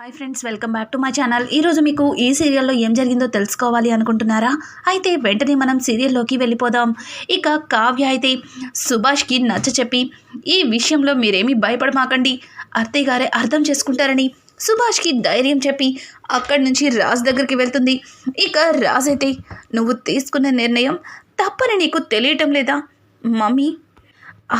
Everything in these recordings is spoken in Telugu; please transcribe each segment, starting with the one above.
Hi friends welcome back to my channel. ఈరోజు మీకు ఈ సీరియల్లో ఏం జరిగిందో తెలుసుకోవాలి అనుకుంటున్నారా? అయితే వెంటనే మనం సీరియల్లోకి వెళ్ళిపోదాం. ఇక కావ్య అయితే సుభాష్కి నచ్చ చెప్పి ఈ విషయంలో మీరేమీ భయపడమాకండి. అత్తయ్య గారే అర్థం చేసుకుంటారని సుభాష్కి ధైర్యం చెప్పి అక్కడి నుంచి రాజ్ దగ్గరికి వెళ్తుంది. ఇక రాజ్ అయితే నువ్వు తీసుకున్న నిర్ణయం తప్పని నీకు తెలియటం లేదా? మమ్మీ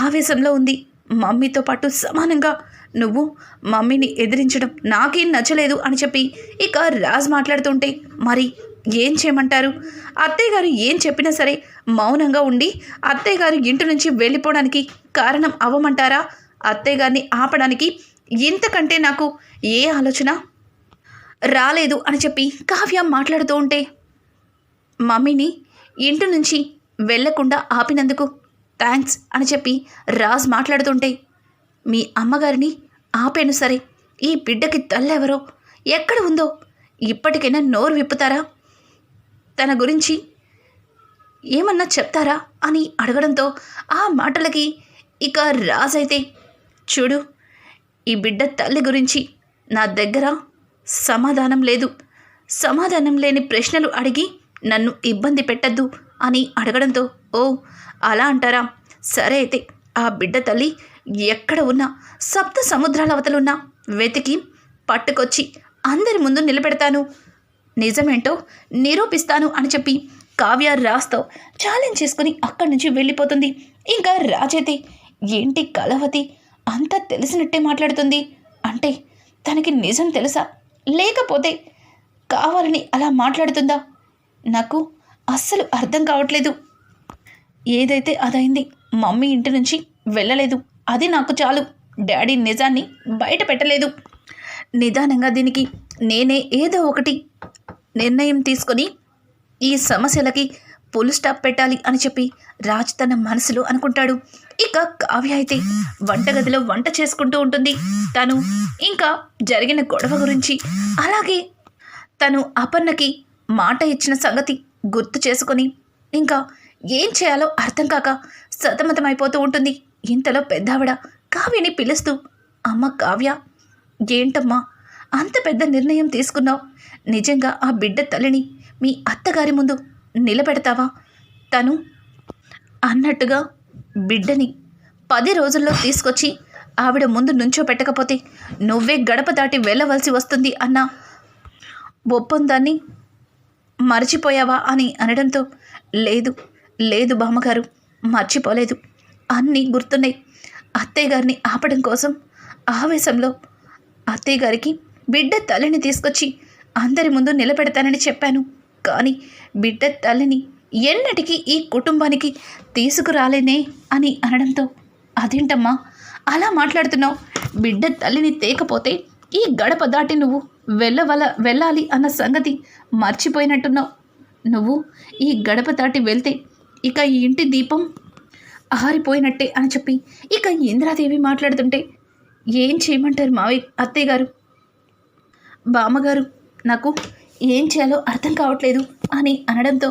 ఆవేశంలో ఉంది. మమ్మీతో పాటు సమానంగా నువ్వు మమ్మీని ఎదిరించడం నాకేం నచ్చలేదు అని చెప్పి ఇక రాజ్ మాట్లాడుతుంటే మరి ఏం చేయమంటారు? అత్తయ్య గారు ఏం చెప్పినా సరే మౌనంగా ఉండి అత్తయ్య గారు ఇంటి నుంచి వెళ్ళిపోవడానికి కారణం అవ్వమంటారా? అత్తయ్య గారిని ఆపడానికి ఇంతకంటే నాకు ఏ ఆలోచన? రాలేదు అని చెప్పి కావ్య మాట్లాడుతూ ఉంటే మమ్మీని ఇంటి నుంచి వెళ్ళకుండా ఆపినందుకు థ్యాంక్స్ అని చెప్పి రాజ్ మాట్లాడుతుంటే మీ అమ్మగారిని ఆపేను సరే. ఈ బిడ్డకి తల్లెవరో? ఎక్కడ ఉందో? ఇప్పటికైనా నోరు విప్పుతారా? తన గురించి ఏమన్నా చెప్తారా? అని అడగడంతో ఆ మాటలకి ఇక రాజైతే అయితే చూడు ఈ బిడ్డ తల్లి గురించి నా దగ్గర సమాధానం లేదు. సమాధానం లేని ప్రశ్నలు అడిగి నన్ను ఇబ్బంది పెట్టద్దు అని అడగడంతో ఓ అలా అంటారా? సరే అయితే ఆ బిడ్డ తల్లి ఎక్కడ ఉన్నా సప్త సముద్రాల అవతలున్నా వెతికి పట్టుకొచ్చి అందరి ముందు నిలబెడతాను. నిజమేంటో నిరూపిస్తాను అని చెప్పి కావ్య రాస్తో ఛాలెంజ్ చేసుకుని అక్కడి నుంచి వెళ్ళిపోతుంది. ఇంకా రాజైతే ఏంటి కలవతి అంతా తెలిసినట్టే మాట్లాడుతుంది. అంటే తనకి నిజం తెలుసా? లేకపోతే కావాలని అలా మాట్లాడుతుందా? నాకు అస్సలు అర్థం కావట్లేదు. ఏదైతే అదైంది మమ్మీ ఇంటి నుంచి వెళ్ళలేదు. అది నాకు చాలు. డాడీ నిజాన్ని బయట పెట్టలేదు. నిదానంగా దీనికి నేనే ఏదో ఒకటి నిర్ణయం తీసుకొని ఈ సమస్యలకి పుల్ స్టాప్ పెట్టాలి అని చెప్పి రాజ్ తన మనసులో అనుకుంటాడు. ఇక కావ్య అయితే వంటగదిలో వంట చేసుకుంటూ ఉంటుంది. తను ఇంకా జరిగిన గొడవ గురించి అలాగే తను అపర్ణకి మాట ఇచ్చిన సంగతి గుర్తు చేసుకొని ఇంకా ఏం చేయాలో అర్థం కాక సతమతమైపోతూ ఉంటుంది. ఇంతలో పెద్దావిడ కావ్యని పిలుస్తూ అమ్మ కావ్య ఏంటమ్మా? అంత పెద్ద నిర్ణయం తీసుకున్నావు. నిజంగా ఆ బిడ్డ తల్లిని మీ అత్తగారి ముందు నిలబెడతావా? తను అన్నట్టుగా బిడ్డని పది రోజుల్లో తీసుకొచ్చి ఆవిడ ముందు నుంచో పెట్టకపోతే నువ్వే గడప దాటి వెళ్ళవలసి వస్తుంది అన్న ఒప్పందాన్ని మర్చిపోయావా? అని అనడంతో లేదు లేదు బామ్మగారు మర్చిపోలేదు. అన్నీ గుర్తున్నాయి. అత్తయ్య గారిని ఆపడం కోసం ఆవేశంలో అత్తయ్య గారికి బిడ్డ తల్లిని తీసుకొచ్చి అందరి ముందు నిలబెడతానని చెప్పాను. కానీ బిడ్డ తల్లిని ఎన్నటికీ ఈ కుటుంబానికి తీసుకురాలేనే అని అనడంతో అదేంటమ్మా అలా మాట్లాడుతున్నావు? బిడ్డ తల్లిని తేకపోతే ఈ గడప దాటి నువ్వు వెళ్ళవల వెళ్ళాలి అన్న సంగతి మర్చిపోయినట్టున్నావు. నువ్వు ఈ గడప దాటి వెళ్తే ఇక ఈ ఇంటి దీపం ఆరిపోయినట్టే అని చెప్పి ఇక ఇంద్రాదేవి మాట్లాడుతుంటే ఏం చేయమంటారు మావయ్య అత్తయ్య గారు బామ్మగారు నాకు ఏం చేయాలో అర్థం కావట్లేదు అని అనడంతో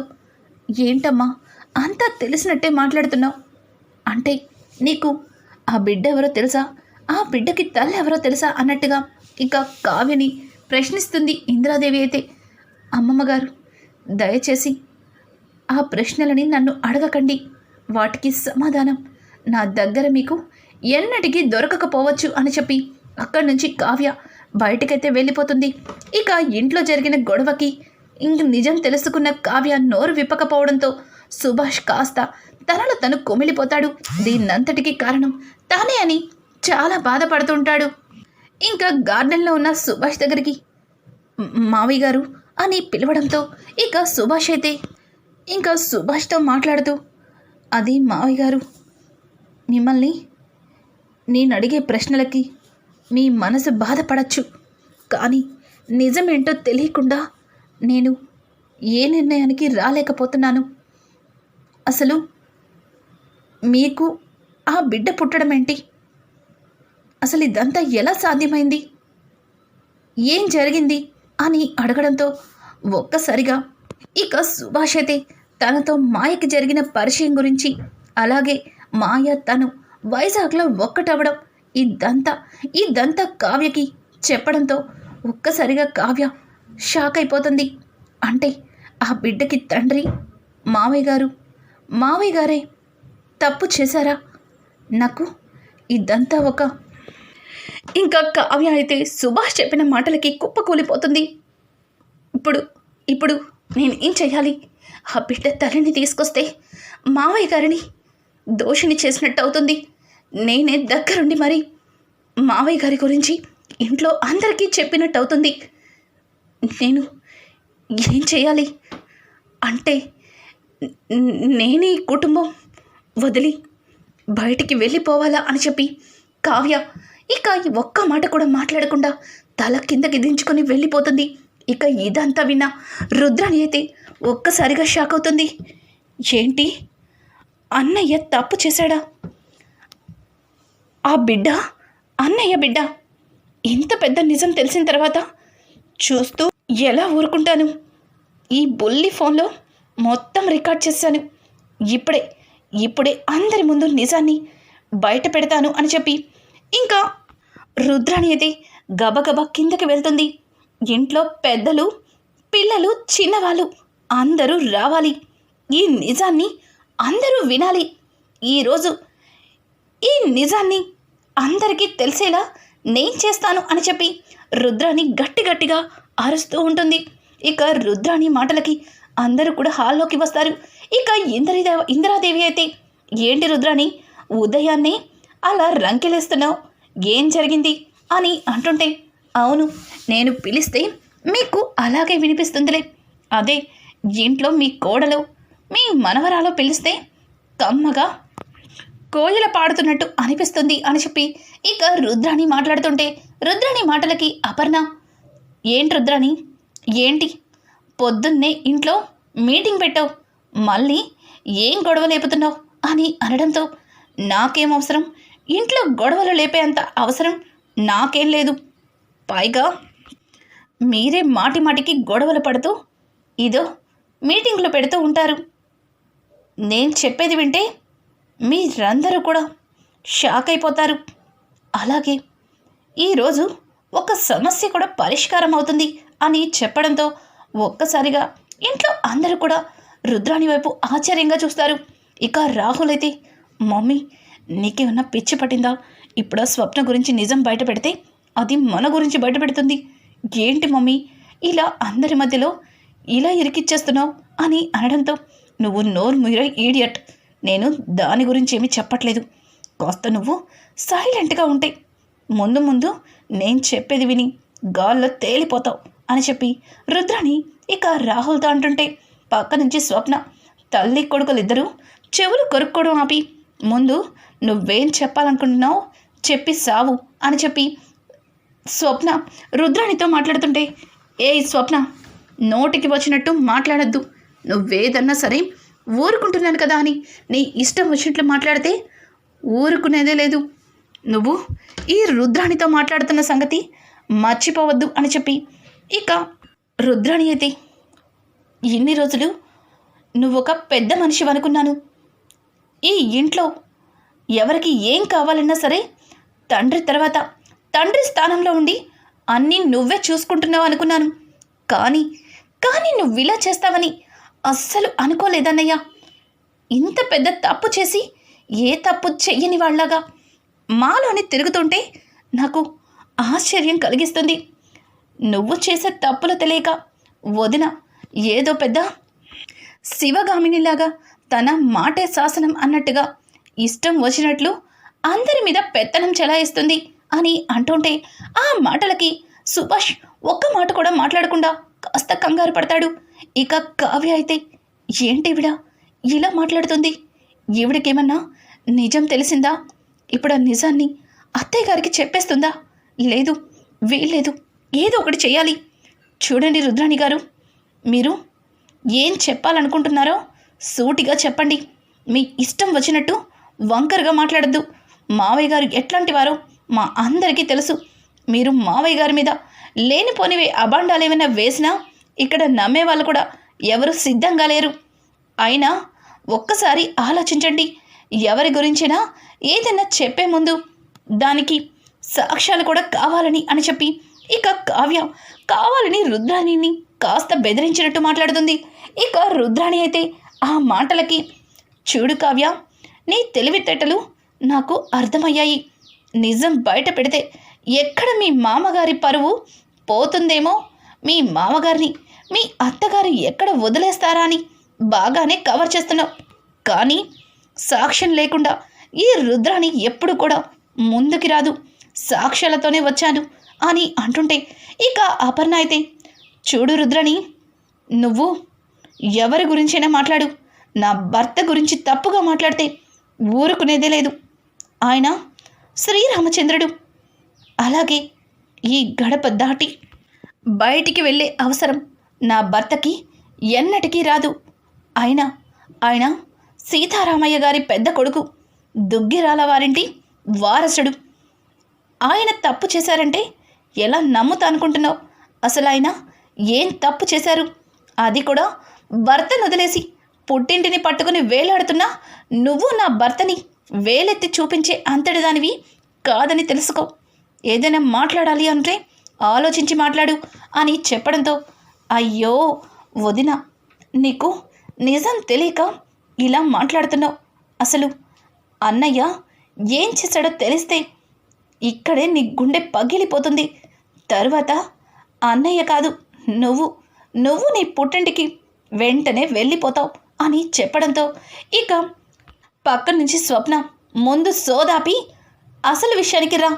ఏంటమ్మా అంతా తెలిసినట్టే మాట్లాడుతున్నావు. అంటే నీకు ఆ బిడ్డ ఎవరో తెలుసా? ఆ బిడ్డకి తల్లి ఎవరో తెలుసా అన్నట్టుగా ఇక కావ్యని ప్రశ్నిస్తుంది ఇంద్రాదేవి అయితే. అమ్మమ్మగారు దయచేసి ఆ ప్రశ్నలని నన్ను అడగకండి. వాటికి సమాధానం. నా దగ్గర మీకు ఎన్నటికీ దొరకకపోవచ్చు అని చెప్పి అక్కడి నుంచి కావ్య బయటకైతే వెళ్ళిపోతుంది. ఇక ఇంట్లో జరిగిన గొడవకి ఇంక నిజం తెలుసుకున్న కావ్య నోరు విప్పకపోవడంతో సుభాష్ కాస్త తనలో తను కుమిలిపోతాడు. దీన్నంతటికీ కారణం తానే అని చాలా బాధపడుతుంటాడు. ఇంకా గార్డెన్లో ఉన్న సుభాష్ దగ్గరికి మావి మావయ్య గారు అని పిలవడంతో ఇక సుభాష్ అయితే ఇంకా సుభాష్తో మాట్లాడుతూ అది మావయ్య గారు. మిమ్మల్ని నేను అడిగే ప్రశ్నలకి మీ మనసు బాధపడచ్చు. కానీ నిజమేంటో తెలియకుండా నేను ఏ నిర్ణయానికి రాలేకపోతున్నాను. అసలు మీకు ఆ బిడ్డ పుట్టడం ఏంటి అసలు ఇదంతా ఎలా సాధ్యమైంది? ఏం జరిగింది? అని అడగడంతో ఒక్కసారిగా ఇక సుభాష్ అయితే తనతో మాయకి జరిగిన పరిచయం గురించి. అలాగే మాయ తను వైజాగ్లో ఒక్కటవ్వడం. ఇదంతా ఇదంతా కావ్యకి చెప్పడంతో ఒక్కసారిగా కావ్య షాక్ అయిపోతుంది. అంటే ఆ బిడ్డకి తండ్రి మావయ్య గారు మావయ్య గారే తప్పు చేశారా? నాకు ఇదంతా ఒక ఇంకా కావ్య అయితే సుభాష్ చెప్పిన మాటలకి కుప్పకూలిపోతుంది. ఇప్పుడు ఇప్పుడు నేను ఏం చేయాలి? ఆ బిడ్డ తల్లిని తీసుకొస్తే మావయ్య గారిని దోషిని చేసినట్టు అవుతుంది. నేనే దగ్గరుండి మరి మావయ్య గారి గురించి ఇంట్లో అందరికీ చెప్పినట్టు అవుతుంది. నేను ఏం చేయాలి? అంటే నేనే ఈ కుటుంబం వదిలి బయటికి వెళ్ళిపోవాలా అని చెప్పి కావ్య ఇక ఈ ఒక్క మాట కూడా మాట్లాడకుండా తల కిందకి దించుకొని వెళ్ళిపోతుంది. ఇక ఇదంతా విన్నా రుద్రాని అయితే ఒక్కసారిగా షాక్ అవుతుంది. ఏంటి? అన్నయ్య తప్పు చేశాడా? ఆ బిడ్డ? అన్నయ్య బిడ్డ? ఇంత పెద్ద నిజం తెలిసిన తర్వాత చూస్తూ ఎలా ఊరుకుంటాను? ఈ బుల్లి ఫోన్లో మొత్తం రికార్డ్ చేశాను. ఇప్పుడే ఇప్పుడే అందరి ముందు నిజాన్ని బయట పెడతాను అని చెప్పి. ఇంకా రుద్రాణి అయితే గబగబా కిందకి వెళ్తుంది. ఇంట్లో పెద్దలు పిల్లలు చిన్నవాళ్ళు. అందరూ రావాలి. ఈ నిజాన్ని అందరూ వినాలి. ఈరోజు ఈ నిజాన్ని అందరికీ తెలిసేలా నేను చేస్తాను అని చెప్పి రుద్రాని గట్టి గట్టిగా అరుస్తూ ఉంటుంది. ఇక రుద్రాని మాటలకి అందరూ కూడా హాల్లోకి వస్తారు. ఇక ఇంద్రదేవ ఇందిరాదేవి అయితే ఏంటి రుద్రాని ఉదయాన్నే అలా రంకెలేస్తున్నావు? ఏం జరిగింది? అని అంటుంటే అవును నేను పిలిస్తే మీకు అలాగే వినిపిస్తుందిలే. అదే ఇంట్లో మీ కోడలు మీ మనవరాలో పిలిస్తే కమ్మగా కోయిల పాడుతున్నట్టు అనిపిస్తుంది అని చెప్పి ఇక రుద్రాణి మాట్లాడుతుంటే రుద్రాణి మాటలకి అపర్ణ ఏంటి రుద్రాణి? ఏంటి? పొద్దున్నే ఇంట్లో మీటింగ్ పెట్టావు మళ్ళీ ఏం గొడవ లేపుతున్నావు? అని అనడంతో నాకేం అవసరం? ఇంట్లో గొడవలు లేపేంత అవసరం నాకేం లేదు. పైగా మీరే మాటి మాటికి గొడవలు పడుతూ ఇదో మీటింగ్లు పెడుతూ ఉంటారు. నేను చెప్పేది వింటే మీరందరూ కూడా షాక్ అయిపోతారు. అలాగే ఈరోజు ఒక సమస్య కూడా పరిష్కారం అవుతుంది అని చెప్పడంతో ఒక్కసారిగా ఇంట్లో అందరూ కూడా రుద్రాణి వైపు ఆశ్చర్యంగా చూస్తారు. ఇక రాహుల్ అయితే మమ్మీ నీకేమన్నా పిచ్చి పట్టిందా? ఇప్పుడు స్వప్న గురించి నిజం బయట పెడితే అది మన గురించి బయట పెడుతుంది ఏంటి మమ్మీ? ఇలా అందరి మధ్యలో ఇలా ఇరికిచ్చేస్తున్నావు అని అనడంతో నువ్వు నోరు మీర ఈడియట్ నేను దాని గురించి ఏమీ చెప్పట్లేదు. కాస్త నువ్వు సైలెంట్గా ఉంటే ముందు ముందు నేను చెప్పేది విని గాల్లో తేలిపోతావు అని చెప్పి రుద్రని ఇక రాహుల్తో అంటుంటే పక్క నుంచి స్వప్న తల్లి కొడుకులిద్దరూ చెవులు కొరుక్కోవడం ఆపి ముందు నువ్వేం చెప్పాలనుకుంటున్నావు చెప్పి సావు అని చెప్పి స్వప్న రుద్రాణితో మాట్లాడుతుంటే ఏ స్వప్న నోటికి వచ్చినట్టు మాట్లాడద్దు. నువ్వేదన్నా సరే ఊరుకుంటున్నాను కదా అని నీ ఇష్టం వచ్చినట్లు మాట్లాడితే ఊరుకునేదే లేదు. నువ్వు ఈ రుద్రాణితో మాట్లాడుతున్న సంగతి మర్చిపోవద్దు అని చెప్పి. ఇక రుద్రాణి అయితే ఇన్ని రోజులు నువ్వు ఒక పెద్ద మనిషి అనుకున్నాను ఈ ఇంట్లో ఎవరికి ఏం కావాలన్నా సరే తండ్రి తర్వాత తండ్రి స్థానంలో ఉండి అన్నీ నువ్వే చూసుకుంటున్నావు అనుకున్నాను. కానీ కానీ నువ్వు ఇలా చేస్తావని అస్సలు అనుకోలేదన్నయ్యా. ఇంత పెద్ద తప్పు చేసి ఏ తప్పు చెయ్యని వాళ్ళగా మాలోని తిరుగుతుంటే నాకు ఆశ్చర్యం కలిగిస్తుంది. నువ్వు చేసే తప్పులు తెలియక వదిన ఏదో పెద్ద శివగామినిలాగా తన మాటే శాసనం అన్నట్టుగా ఇష్టం వచ్చినట్లు అందరి మీద పెత్తనం చెలాయిస్తుంది అని అంటుంటే ఆ మాటలకి సుభాష్ ఒక్క మాట కూడా మాట్లాడకుండా కాస్త కంగారు పడతాడు. ఇక కావ్య అయితే ఏంటివిడ ఇలా మాట్లాడుతుంది. ఈవిడకేమన్నా నిజం తెలిసిందా? ఇప్పుడు ఆ నిజాన్ని అత్తయ్య గారికి చెప్పేస్తుందా? లేదు వీల్లేదు. ఏదో ఒకటి చేయాలి చూడండి రుద్రాణి గారు మీరు ఏం చెప్పాలనుకుంటున్నారో సూటిగా చెప్పండి. మీ ఇష్టం వచ్చినట్టు వంకరగా మాట్లాడద్దు. మావయ్య గారు ఎట్లాంటి వారో మా అందరికీ తెలుసు. మీరు మావయ్య గారి మీద లేనిపోనివి అభాండాలు ఏమైనా వేసినా ఇక్కడ నమ్మే వాళ్ళు కూడా ఎవరు సిద్ధంగా లేరు. అయినా ఒక్కసారి ఆలోచించండి. ఎవరి గురించినా ఏదైనా చెప్పే ముందు దానికి సాక్ష్యాలు కూడా కావాలని అని చెప్పి ఇక కావ్య కావాలని రుద్రాణిని కాస్త బెదిరించినట్టు మాట్లాడుతుంది. ఇక రుద్రాణి అయితే ఆ మాటలకి చూడు కావ్య నీ తెలివితేటలు నాకు అర్థమయ్యాయి. నిజం బయట పెడితే ఎక్కడ మీ మామగారి పరువు పోతుందేమో? మీ మామగారిని మీ అత్తగారు ఎక్కడ వదిలేస్తారా అని బాగానే కవర్ చేస్తున్నావు. కానీ సాక్ష్యం లేకుండా ఈ రుద్రాని ఎప్పుడు కూడా ముందుకి రాదు. సాక్ష్యాలతోనే వచ్చాను అని అంటుంటే ఇక అపర్ణ అయితే చూడు రుద్రని నువ్వు ఎవరి గురించైనా మాట్లాడు. నా భర్త గురించి తప్పుగా మాట్లాడితే ఊరుకునేదే లేదు. ఆయన శ్రీరామచంద్రుడు. అలాగే ఈ గడప దాటి బయటికి వెళ్ళే అవసరం నా భర్తకి ఎన్నటికీ రాదు. అయినా ఆయన సీతారామయ్య గారి పెద్ద కొడుకు దుగ్గిరాల వారింటి వారసుడు. ఆయన తప్పు చేశారంటే ఎలా నమ్ముతా అనుకుంటున్నావు అసలు ఆయన ఏం తప్పు చేశారు? అది కూడా భర్తను వదిలేసి పుట్టింటిని పట్టుకుని వేలాడుతున్నా నువ్వు నా భర్తని వేలెత్తి చూపించే అంతటి దానివి కాదని తెలుసుకో. ఏదైనా మాట్లాడాలి అంటే ఆలోచించి మాట్లాడు అని చెప్పడంతో అయ్యో వదిన నీకు నిజం తెలియక ఇలా మాట్లాడుతున్నావు. అసలు అన్నయ్య ఏం చేశాడో తెలిస్తే ఇక్కడే నీ గుండె పగిలిపోతుంది. తరువాత అన్నయ్య కాదు నువ్వు నువ్వు నీ పుట్టింటికి వెంటనే వెళ్ళిపోతావు అని చెప్పడంతో ఇక పక్క నుంచి స్వప్న ముందు సోదాపి అసలు విషయానికి రా.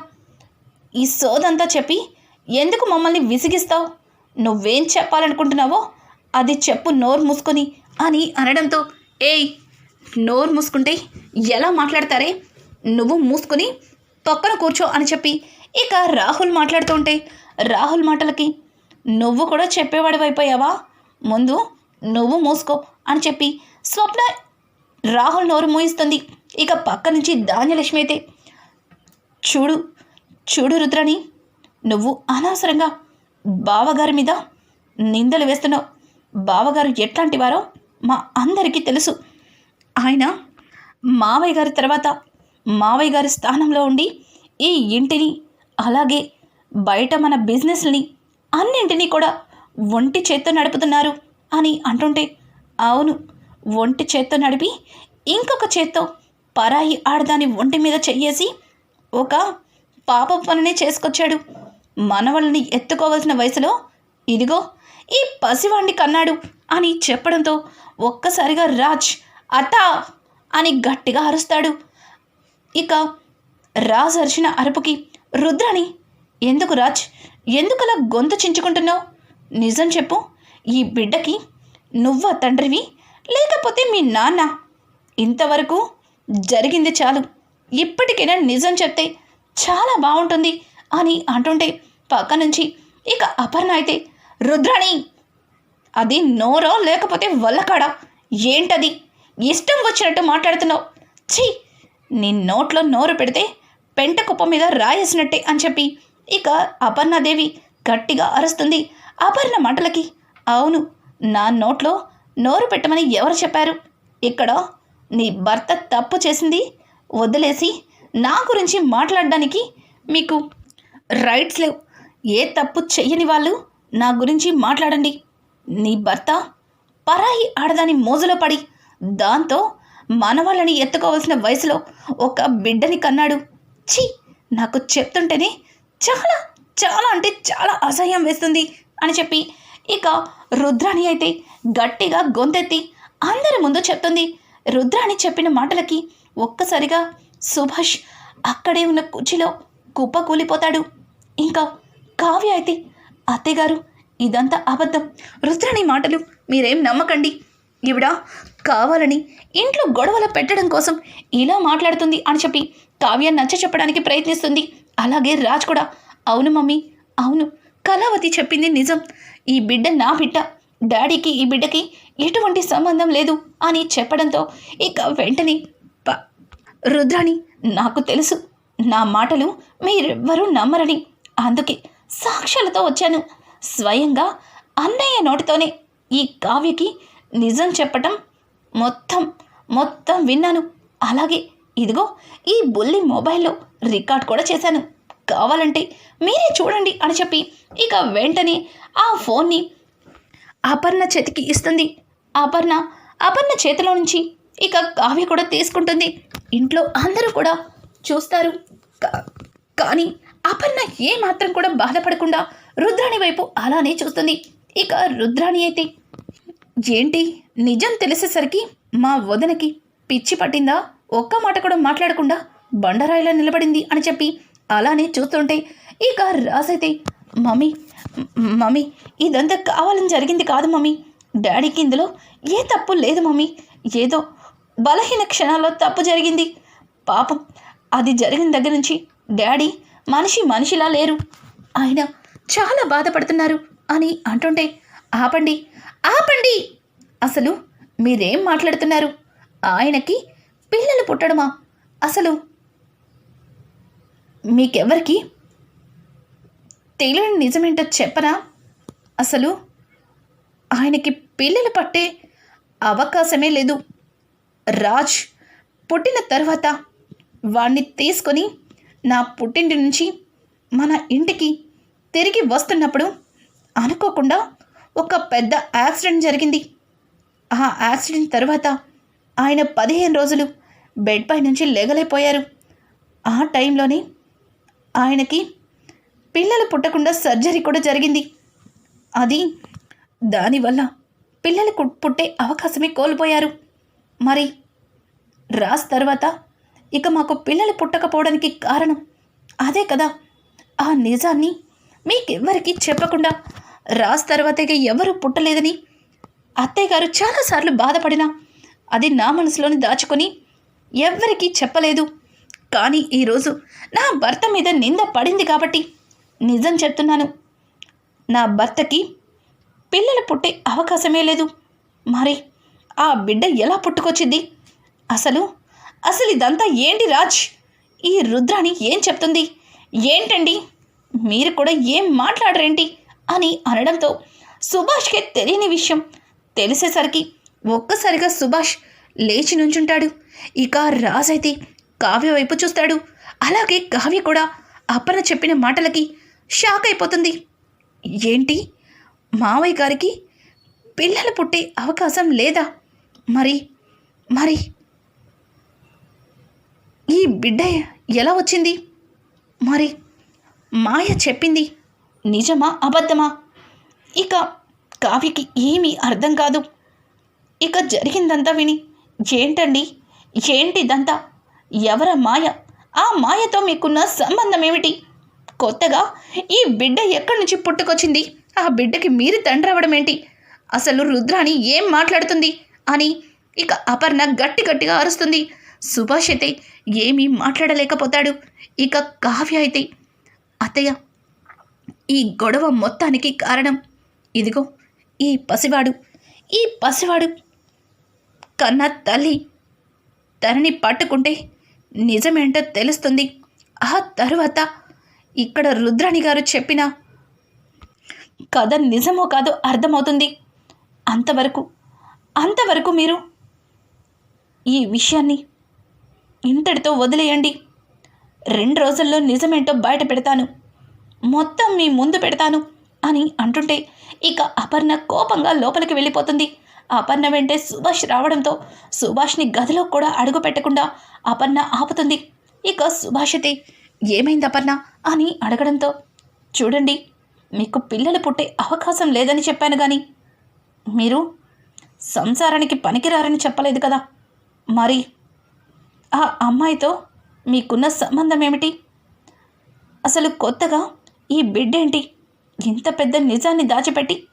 ఈ సోదంతా చెప్పి ఎందుకు మమ్మల్ని విసిగిస్తావు? నువ్వేం చెప్పాలనుకుంటున్నావో అది చెప్పు నోరు మూసుకొని అని అనడంతో ఏయ్ నోరు మూసుకుంటే ఎలా మాట్లాడతారే? నువ్వు మూసుకొని పక్కన కూర్చో అని చెప్పి ఇక రాహుల్ మాట్లాడుతూ ఉంటే రాహుల్ మాటలకి నువ్వు కూడా చెప్పేవాడివైపోయావా? అయిపోయావా ముందు నువ్వు మూసుకో అని చెప్పి స్వప్న రాహుల్ నోరు మూయిస్తుంది. ఇక పక్క నుంచి ధాన్యలక్ష్మి అయితే చూడు చూడు రుద్రని నువ్వు అనవసరంగా బావగారి మీద నిందలు వేస్తున్నావు. బావగారు ఎట్లాంటి వారో మా అందరికీ తెలుసు. ఆయన మావయ్య గారి తర్వాత మావయ్య గారి స్థానంలో ఉండి ఈ ఇంటిని అలాగే బయట మన బిజినెస్ని అన్నింటినీ కూడా ఒంటి చేత్తో నడుపుతున్నారు అని అంటుంటే అవును ఒంటి చేత్తో నడిపి ఇంకొక చేత్తో పరాయి ఆడదాని ఒంటి మీద చెయ్యేసి ఒక పాప పనినే చేసుకొచ్చాడు. మనవల్ని ఎత్తుకోవాల్సిన వయసులో ఇదిగో ఈ పసివాణ్ణి కన్నాడు అని చెప్పడంతో ఒక్కసారిగా రాజ్ అట్టా అని గట్టిగా అరుస్తాడు. ఇక రాజ్ అరిచిన అరుపుకి రుద్రాణి ఎందుకు రాజ్? ఎందుకలా గొంతు చించుకుంటున్నావు? నిజం చెప్పు ఈ బిడ్డకి నువ్వ తండ్రివి? లేకపోతే మీ నాన్న? ఇంతవరకు జరిగింది చాలు. ఇప్పటికైనా నిజం చెప్తే చాలా బాగుంటుంది అని అంటుంటే పక్క నుంచి ఇక అపర్ణ అయితే రుద్రాణి అది నోరో లేకపోతే వల్లకాడ? ఏంటది? ఇష్టం వచ్చినట్టు మాట్లాడుతున్నావు. ఛీ నీ నోట్లో నోరు పెడితే పెంట కుప్ప మీద రాయేసినట్టే అని చెప్పి ఇక అపర్ణాదేవి గట్టిగా అరుస్తుంది అపర్ణ మాటలకి. అవును నా నోట్లో నోరు పెట్టమని ఎవరు చెప్పారు? ఇక్కడ నీ భర్త తప్పు చేసింది వదిలేసి నా గురించి మాట్లాడడానికి మీకు రైట్స్ లేవు. ఏ తప్పు చెయ్యని వాళ్ళు నా గురించి మాట్లాడండి. నీ భర్త పరాయి ఆడదాని మోజులో పడి దాంతో మనవాళ్ళని ఎత్తుకోవాల్సిన వయసులో ఒక బిడ్డని కన్నాడు. ఛీ! నాకు చెప్తుంటేనే చాలా చాలా అంటే చాలా అసహ్యం వేస్తుంది అని చెప్పి ఇక రుద్రాణి అయితే గట్టిగా గొంతెత్తి అందరి ముందు చెప్తుంది. రుద్రాణి చెప్పిన మాటలకి ఒక్కసారిగా సుభాష్ అక్కడే ఉన్న కుర్చీలో కుప్ప కూలిపోతాడు. ఇంకా కావ్య అయితే అత్తయ్యగారు ఇదంతా అబద్ధం. రుద్రని మాటలు మీరేం నమ్మకండి. ఈవిడ కావాలని ఇంట్లో గొడవలు పెట్టడం కోసం ఇలా మాట్లాడుతుంది అని చెప్పి కావ్య నచ్చ చెప్పడానికి ప్రయత్నిస్తుంది. అలాగే రాజ్ కూడా అవును మమ్మీ అవును కళావతి చెప్పింది నిజం. ఈ బిడ్డ నా బిడ్డ డాడీకి ఈ బిడ్డకి ఎటువంటి సంబంధం లేదు అని చెప్పడంతో ఇక వెంటనే రుద్రాణి నాకు తెలుసు. నా మాటలు మీరెవ్వరూ నమ్మరని. అందుకే సాక్ష్యాలతో వచ్చాను. స్వయంగా అన్నయ్య నోటితోనే ఈ కావ్యకి నిజం చెప్పటం మొత్తం మొత్తం విన్నాను. అలాగే ఇదిగో ఈ బుల్లి మొబైల్లో రికార్డ్ కూడా చేశాను. కావాలంటే మీరే చూడండి అని చెప్పి ఇక వెంటనే ఆ ఫోన్ని అపర్ణ చేతికి ఇస్తుంది. అపర్ణ అపర్ణ చేతిలో నుంచి ఇక కావ్య కూడా తీసుకుంటుంది. ఇంట్లో అందరూ కూడా చూస్తారు. కానీ అపర్ణ ఏ మాత్రం కూడా బాధపడకుండా రుద్రాణి వైపు అలానే చూస్తుంది. ఇక రుద్రాణి అయితే ఏంటి? నిజం తెలిసేసరికి మా వదనకి పిచ్చి పట్టిందా? ఒక్క మాట కూడా మాట్లాడకుండా బండరాయిలా నిలబడింది అని చెప్పి అలానే చూస్తుంటే ఇక రాసైతే మమ్మీ మమ్మీ ఇదంతా కావాలని జరిగింది కాదు మమ్మీ. డాడీకి ఇందులో ఏ తప్పు లేదు మమ్మీ. ఏదో బలహీన క్షణాల్లో తప్పు జరిగింది. పాపం అది జరిగిన దగ్గర నుంచి డాడీ మనిషి మనిషిలా లేరు. ఆయన చాలా బాధపడుతున్నారు అని అంటుంటే ఆపండి ఆపండి! అసలు మీరేం మాట్లాడుతున్నారు? ఆయనకి పిల్లలు పుట్టడమా? అసలు మీకెవరికి తెలియని నిజమేంటో చెప్పరా? అసలు ఆయనకి పిల్లలు పట్టే అవకాశమే లేదు. రాజ్ పుట్టిన తర్వాత వాణ్ణి తీసుకొని నా పుట్టింటి నుంచి మన ఇంటికి తిరిగి వస్తున్నప్పుడు అనుకోకుండా ఒక పెద్ద యాక్సిడెంట్ జరిగింది. ఆ యాక్సిడెంట్ తర్వాత ఆయన పదిహేను రోజులు బెడ్ పై నుంచి లేగలేకపోయారు. ఆ టైంలోనే ఆయనకి పిల్లలు పుట్టకుండా సర్జరీ కూడా జరిగింది. అది దానివల్ల పిల్లలు పుట్టే అవకాశమే కోల్పోయారు. మరి రాజ్ తర్వాత ఇక మాకు పిల్లలు పుట్టకపోవడానికి కారణం అదే కదా. ఆ నిజాన్ని మీకెవ్వరికీ చెప్పకుండా రాజ్ తర్వాత ఎవరు పుట్టలేదని అత్తయ్య గారు చాలాసార్లు బాధపడినా అది నా మనసులోని దాచుకొని ఎవ్వరికీ చెప్పలేదు. కానీ ఈరోజు నా భర్త మీద నింద పడింది కాబట్టి నిజం చెప్తున్నాను. నా భర్తకి పిల్లలు పుట్టే అవకాశమే లేదు. మరి ఆ బిడ్డ ఎలా పుట్టుకొచ్చింది? అసలు? అసలు ఇదంతా ఏంటి రాజ్? ఈ రుద్రాణి ఏం చెప్తుంది? ఏంటండి? మీరు కూడా ఏం మాట్లాడరేంటి? అని అనడంతో సుభాష్కే తెలియని విషయం తెలిసేసరికి ఒక్కసారిగా సుభాష్ లేచి నుంచుంటాడు. ఇక రాజైతే కావ్య వైపు చూస్తాడు. అలాగే కావ్య కూడా అప్పన చెప్పిన మాటలకి షాక్ అయిపోతుంది. ఏంటి? మావయ్య గారికి పిల్లలు పుట్టే అవకాశం లేదా? మరి మరి ఈ బిడ్డ ఎలా వచ్చింది? మరి మాయ చెప్పింది నిజమా అబద్ధమా? ఇక కావ్యకి ఏమీ అర్థం కాదు. ఇక జరిగిందంతా విని ఏంటండి? ఏంటిదంతా? ఎవర మాయ? ఆ మాయతో మీకున్న సంబంధం ఏమిటి కొత్తగా ఈ బిడ్డ ఎక్కడి నుంచి పుట్టుకొచ్చింది? ఆ బిడ్డకి మీరు తండ్రి అవ్వడం ఏంటి? అసలు రుద్రాణి ఏం మాట్లాడుతుంది? అని ఇక అపర్ణ గట్టి గట్టిగా అరుస్తుంది. సుభాష్ అయితే ఏమీ మాట్లాడలేకపోతాడు. ఇక కావ్య అయితే అత్తయ్య ఈ గొడవ మొత్తానికి కారణం. ఇదిగో ఈ పసివాడు ఈ పసివాడు కన్న తల్లి. తనని పట్టుకుంటే నిజమేంటో తెలుస్తుంది. ఆ తరువాత ఇక్కడ రుద్రాణి గారు చెప్పిన కథ నిజమో కాదో అర్థమవుతుంది. అంతవరకు అంతవరకు మీరు ఈ విషయాన్ని ఇంతటితో వదిలేయండి. రెండు రోజుల్లో నిజమేంటో బయట పెడతాను. మొత్తం మీ ముందు పెడతాను అని అంటుంటే ఇక అపర్ణ కోపంగా లోపలికి వెళ్ళిపోతుంది. అపర్ణ వెంటే సుభాష్ రావడంతో సుభాష్ని గదిలో కూడా అడుగు పెట్టకుండా అపర్ణ ఆపుతుంది. ఇక సుభాష్ ఏమైంది అపర్ణ? అని అడగడంతో చూడండి మీకు పిల్లలు పుట్టే అవకాశం లేదని చెప్పాను కానీ మీరు సంసారానికి పనికిరారని చెప్పలేదు కదా. మరి ఆ అమ్మాయితో మీకున్న సంబంధం ఏమిటి అసలు కొత్తగా ఈ బిడ్డేంటి? ఇంత పెద్ద నిజాన్ని దాచిపెట్టి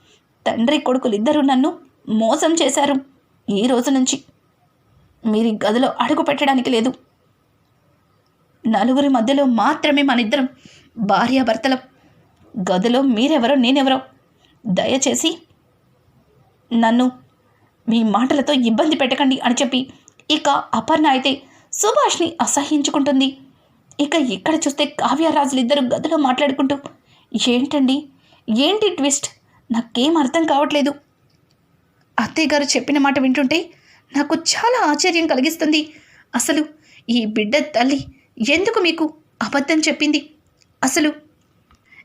తండ్రి కొడుకులిద్దరూ నన్ను మోసం చేశారు ఈ రోజు నుంచి. మీరు గదిలో అడుగు పెట్టడానికి లేదు. నలుగురి మధ్యలో మాత్రమే మనిద్దరం భార్యాభర్తలం. గదిలో మీరెవరో నేనెవరో దయచేసి నన్ను మీ మాటలతో ఇబ్బంది పెట్టకండి అని చెప్పి ఇక అపర్ణ అయితే సుభాష్ని అసహ్యించుకుంటుంది. ఇక ఇక్కడ చూస్తే కావ్యరాజులిద్దరూ గదిలో మాట్లాడుకుంటూ ఏంటండి? ఏంటి ట్విస్ట్? నాకేం అర్థం కావట్లేదు. అత్తయ్య గారు చెప్పిన మాట వింటుంటే నాకు చాలా ఆశ్చర్యం కలిగిస్తుంది. అసలు ఈ బిడ్డ తల్లి ఎందుకు మీకు అబద్ధం చెప్పింది? అసలు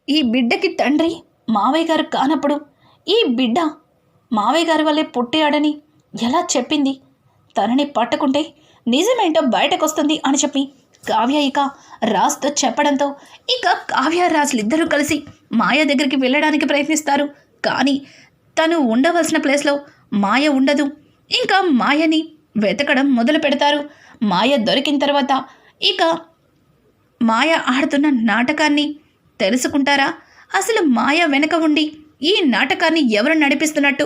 ఈ బిడ్డకి తండ్రి మావయ్య గారు కానప్పుడు ఈ బిడ్డ మావయ్య గారి వల్లే పుట్టాడని ఎలా చెప్పింది? తనని పట్టుకుంటే నిజమేంటో బయటకు వస్తుంది అని చెప్పి కావ్య ఇక రాజ్తో చెప్పడంతో ఇక కావ్య రాజులు ఇద్దరూ కలిసి మాయ దగ్గరికి వెళ్ళడానికి ప్రయత్నిస్తారు. కానీ తను ఉండవలసిన ప్లేస్లో మాయ ఉండదు. ఇంకా మాయని వెతకడం మొదలు పెడతారు. మాయ దొరికిన తర్వాత ఇక మాయ ఆడుతున్న నాటకాన్ని తెలుసుకుంటారా? అసలు మాయ వెనక ఉండి ఈ నాటకాన్ని ఎవరు నడిపిస్తున్నట్టు